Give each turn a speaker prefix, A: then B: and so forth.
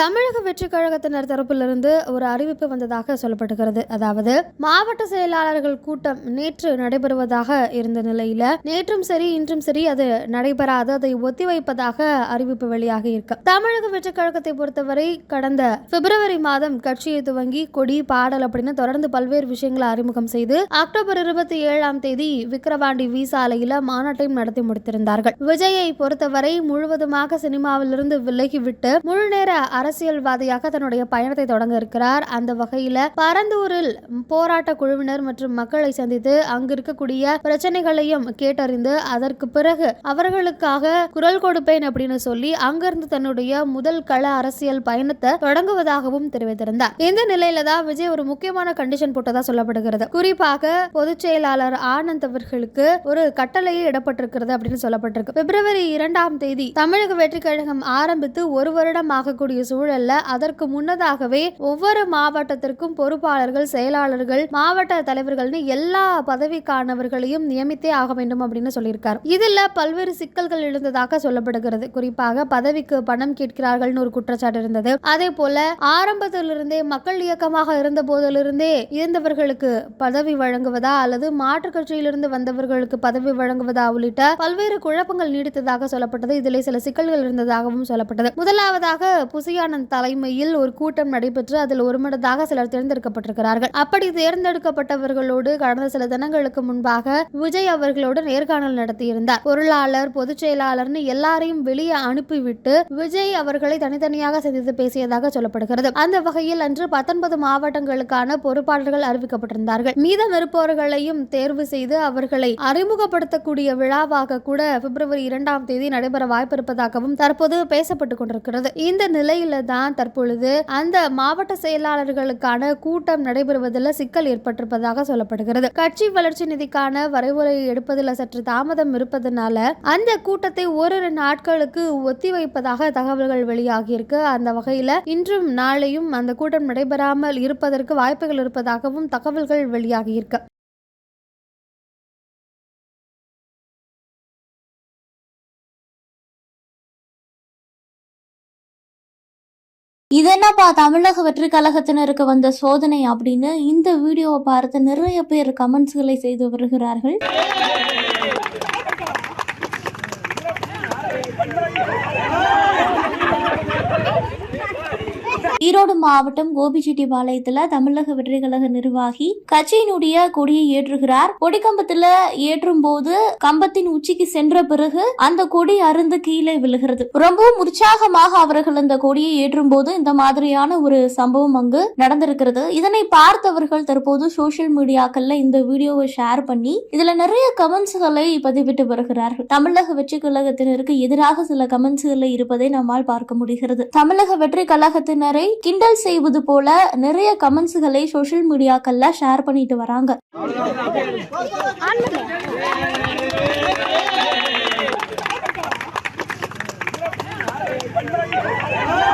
A: தமிழக வெற்றி கழகத்தினர் தரப்பிலிருந்து ஒரு அறிவிப்பு வந்ததாக சொல்லப்படுகிறது அதாவது மாவட்ட செயலாளர்கள் கூட்டம் நேற்று நடைபெறுவதாக இருந்த நிலையில நேற்றும் சரி இன்றும் சரி அது நடைபெறாது. அதை ஒத்திவைப்பதாக அறிவிப்பு வெளியாக இருக்கு. தமிழக வெற்றி கழகத்தை பொறுத்தவரை கடந்த பிப்ரவரி மாதம் கட்சியை துவங்கி கொடி பாடல் அப்படின்னு தொடர்ந்து பல்வேறு விஷயங்களை அறிமுகம் செய்து அக்டோபர் இருபத்தி ஏழாம் தேதி விக்கிரவாண்டி வி சாலையில மாநாட்டையும் நடத்தி முடித்திருந்தார்கள். விஜயை பொறுத்தவரை முழுவதுமாக சினிமாவிலிருந்து விலகிவிட்டு முழு நேர அரசியல்வாதியாக தன்னுடைய பயணத்தை தொடங்க இருக்கிறார். அந்த வகையில பரந்தூரில் போராட்ட குழுவினர் மற்றும் மக்களை சந்தித்து அங்கு இருக்கக்கூடிய பிரச்சனைகளையும் கேட்டறிந்து அதற்கு பிறகு அவர்களுக்காக குரல் கொடுப்பேன் அப்படின்னு சொல்லி அங்கிருந்து தன்னுடைய முதல் கள அரசியல் பயணத்தை தொடங்குவதாகவும் தெரிவித்திருந்தார். இந்த நிலையில தான் விஜய் ஒரு முக்கியமான கண்டிஷன் போட்டதா சொல்லப்படுகிறது. குறிப்பாக பொதுச் செயலாளர் ஆனந்த் அவர்களுக்கு ஒரு கட்டளையே இடப்பட்டிருக்கிறது அப்படின்னு சொல்லப்பட்டிருக்கு. பிப்ரவரி இரண்டாம் தேதி தமிழக வெற்றி கழகம் ஆரம்பித்து ஒரு வருடம் ஆகக்கூடிய சூழல்ல அதற்கு முன்னதாகவே ஒவ்வொரு மாவட்டத்திற்கும் பொறுப்பாளர்கள் செயலாளர்கள் மாவட்ட தலைவர்கள்னு எல்லா பதவிக்கானவர்களையும் நியமித்தே ஆக வேண்டும் அப்படின்னு சொல்லியிருக்கார். இதுல பல்வேறு சிக்கல்கள் எழுந்ததாக சொல்லப்படுகிறது. குறிப்பாக பதவிக்கு பணம் கேட்கிறார்கள்னு ஒரு குற்றச்சாட்டு இருந்தது. அதே போல ஆரம்பத்திலிருந்தே மக்கள் இயக்கமாக இருந்த போதிலிருந்தே இருந்தவர்களுக்கு பதவி வழங்குவதா அல்லது மாற்றுக் கட்சியிலிருந்து வந்தவர்களுக்கு பதவி வழங்குவதா உள்ளிட்ட பல்வேறு குழப்பங்கள் நீடித்ததாக சொல்லப்பட்டது. இதில் சில சிக்கல்கள் இருந்ததாகவும் சொல்லப்பட்டது. முதலாவதாக புசியானந்த் தலைமையில் ஒரு கூட்டம் நடைபெற்று அதில் ஒருமனதாக சிலர் தேர்ந்தெடுக்கப்பட்டிருக்கிறார்கள். அப்படி தேர்ந்தெடுக்கப்பட்டவர்களோடு கடந்த சில தினங்களுக்கு முன்பாக விஜய் அவர்களோடு நேர்காணல் நடத்தியிருந்தார். பொருளாளர் பொதுச் செயலாளர்னு எல்லாரையும் வெளியே அனுப்பிவிட்டு விஜய் அவர்களை தனித்தனியாக சந்தித்து பேசியதாக சொல்லப்படுகிறது. அந்த வகையில் அன்று பத்தொன்பது மாவட்டங்களுக்கான பொறுப்பாளர்கள் அறிவிக்கப்பட்டிருந்தார்கள். மீதம் இருப்பவர்களையும் தேர்வு செய்து அவர்களை அறிமுகப்படுத்தக்கூடிய விழாவாக கூட பிப்ரவரி இரண்டாம் தேதி நடைபெற வாய்ப்பிருப்பதாகவும் தற்போது பேசப்பட்டுக் கொண்டிருக்கிறது. இந்த நிலையில் தான் தற்பொழுது அந்த மாவட்ட செயலாளர்களுக்கான கூட்டம் நடைபெறுவதில் சிக்கல் ஏற்பட்டிருப்பதாக சொல்லப்படுகிறது. கட்சி வளர்ச்சி நிதிக்கான வரைவுரை எடுப்பதில் சற்று தாமதம் இருப்பதனால அந்த கூட்டத்தை ஓரிரு நாட்களுக்கு ஒத்திவைப்பதாக தகவல்கள் வெளியாகியிருக்கு. அந்த வகையில் இன்றும் நாளையும் அந்த கூட்டம் நடைபெறாமல் இருப்பதற்கு வாய்ப்புகள் இருப்பதாகவும் தகவல்கள் வெளியாகியிருக்கு.
B: இதென்னப்பா தமிழக வெற்றி கழகத்தினருக்கு வந்த சோதனை அப்படின்னு இந்த வீடியோவை பார்த்து நிறைய பேர் கமெண்ட்ஸ்களை செய்து வருகிறார்கள். ஈரோடு மாவட்டம் கோபிச்செட்டிபாளையத்துல தமிழக வெற்றி கழக நிர்வாகி கட்சியினுடைய கொடியை ஏற்றுகிறார். கொடிக்கம்பத்துல ஏற்றும் போது கம்பத்தின் உச்சிக்கு சென்ற பிறகு அந்த கொடி அருந்து கீழே விழுகிறது. ரொம்பவும் உற்சாகமாக அவர்கள் அந்த கொடியை ஏற்றும் போது இந்த மாதிரியான ஒரு சம்பவம் அங்கு நடந்திருக்கிறது. இதனை பார்த்தவர்கள் தற்போது சோசியல் மீடியாக்கள்ல இந்த வீடியோவை ஷேர் பண்ணி இதுல நிறைய கமெண்ட்ஸ்களை பதிவிட்டு வருகிறார்கள். தமிழக வெற்றி கழகத்தினருக்கு எதிராக சில கமெண்ட்ஸ்களை இருப்பதை நம்மால் பார்க்க முடிகிறது. தமிழக வெற்றி கழகத்தினரை கிண்டல் செய்வது போல நிறைய கமெண்ட்ஸ்களை சோஷியல் மீடியாக்கள்ல ஷேர் பண்ணிட்டு வராங்க Thank you.